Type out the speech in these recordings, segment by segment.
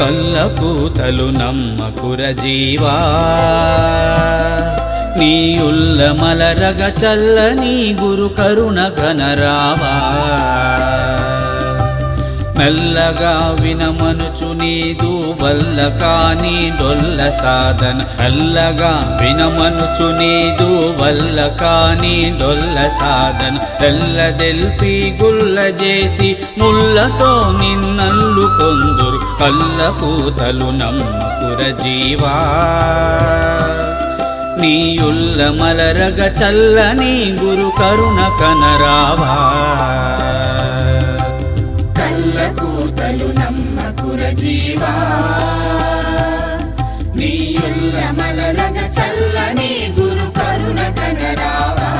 కల్లపూతలు నమ్మకుర జీవా నీ ఉల్లమలరగ చల్లని గురు కరుణ గణరావా మెల్లగా వినమనుచు నీదు వల్ల కాని డొల్ల సాధన. మెల్లగా వినమనుచు నీదు వల్ల కాని డొల్ల సాధన. తెల్ల తెల్లదెల్పి గుల్ల చేసి ముళ్ళతో నిన్నల్లు కొందురు. కళ్ళ పూతలు నమ్మకుర జీవా. నీయుల్ల మలరగ చల్లని గురు కరుణ కనరావా. జీవా. నీయుల్ల మలరగ చల్లని గురు కరుణ కనరావా.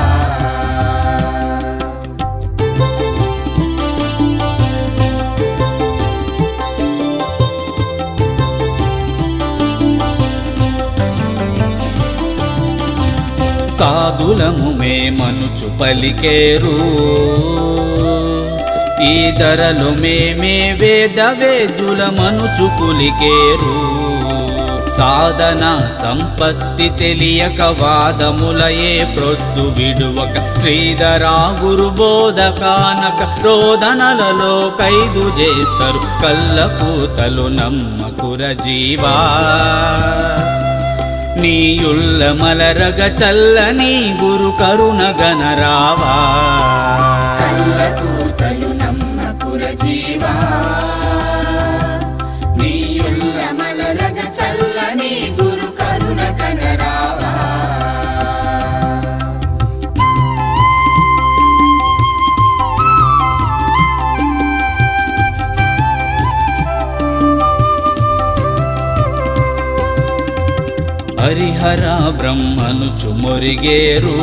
సాధులము మేమనుచు పలికేరు. ఈ ధరలు మేమే వేద వేదుల మనుచు సాధన సంపత్తి తెలియక వాదములయే ప్రొద్దు విడువక. శ్రీధరా గురు బోధకానక రోదనలలో ఖైదు చేస్తారు. కళ్ళపూతలు నమ్మకుర జీవా నీయుల్ల మలరగ చల్లని గురు కరుణ గణరావా. కల్లకూతలు నమ్మకుర జీవా. నీయుల్ల మలరగ చల్లని గురు కరుణ కనరావా. హరిహర బ్రహ్మను చుమొరిగేరు.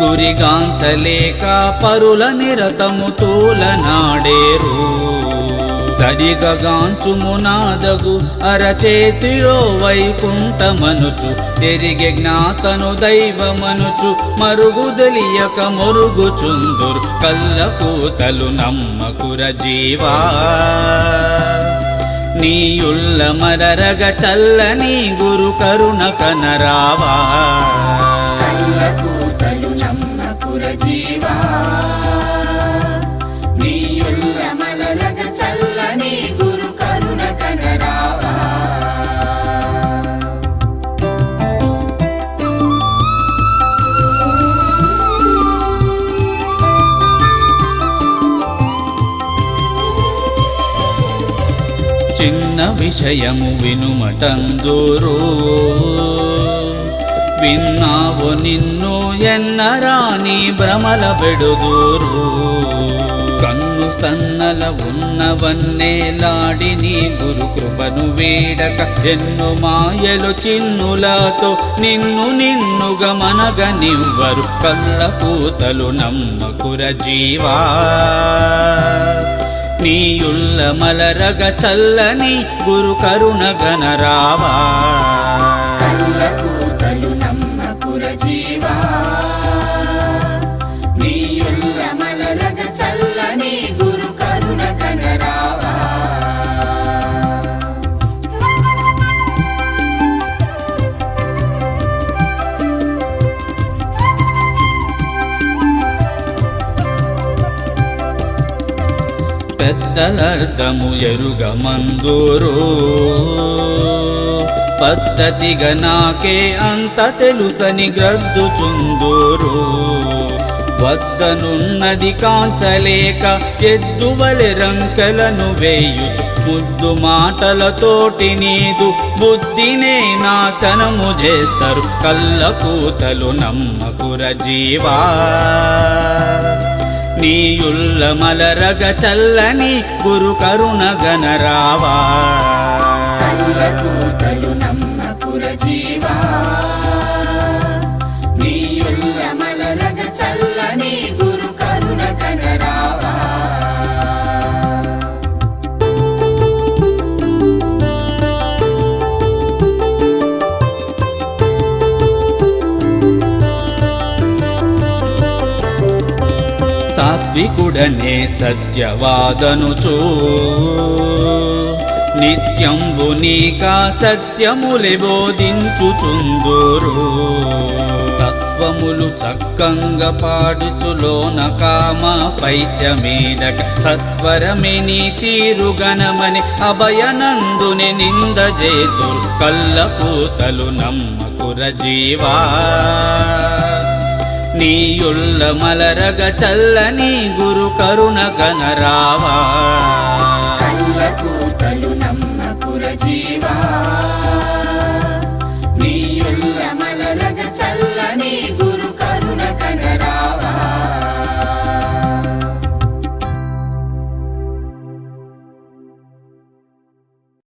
గురిగాంచలేక పరుల నిరతము తూలనాడేరు సరిగగాంచుమునాదగు అరచేతిలో వైకుంఠమనుచు తిరిగి జ్ఞాతను దైవమనుచు మరుగు తెలియక కళ్ళ కూతలు నమ్మకుర జీవా. నీయుల్ల మరరగ చల్లని గురు కరుణ కనరావా. చిన్న విషయము వినుమటందూరు. విన్నావు నిన్ను ఎన్నరాని భ్రమల బెడుదూరు. కన్ను సన్నల ఉన్నవన్నే లాడి నీ గురు కృపను వీడక ఎన్ను మాయలు చిన్నులతో నిన్ను నిన్నుగా మనగనివ్వరు కళ్ళ పూతలు నమ్మకుర జీవా నీయుల్ల మలరగ చల్లని గురు కరుణ గణరావా. పెద్దలర్థము ఎరుగ మందూరు పద్ధతిగా నాకే అంత తెలుసని గ్రద్దుచుందూరు. వద్దనున్నది కాంచలేక ఎద్దువలె రంకెలను వేయుచు ముద్దు మాటలతోటి నీదు బుద్ధినే నాశనము చేస్తారు. కళ్ళ కూతలు నమ్మకుర జీవా. నీయుల్ల మలరగ చల్లని గురు కరుణ గణరావా. జీవా సాత్వికుడనే సత్యవాదనుచూ. నిత్యంబు నీకా సత్యములే బోధించుచుందురు తత్వములు చక్కంగా పాడుచులోన కామ పైత్యమేడక సత్వరమిని తీరుగణమని అభయనందుని నింద చేతులు కళ్ళ పూతలు నమ్మకుర జీవా. నీయుళ్ళ మలరగ చల్లని గురు కరుణ గణరావా జీవా నీయుళ్ళ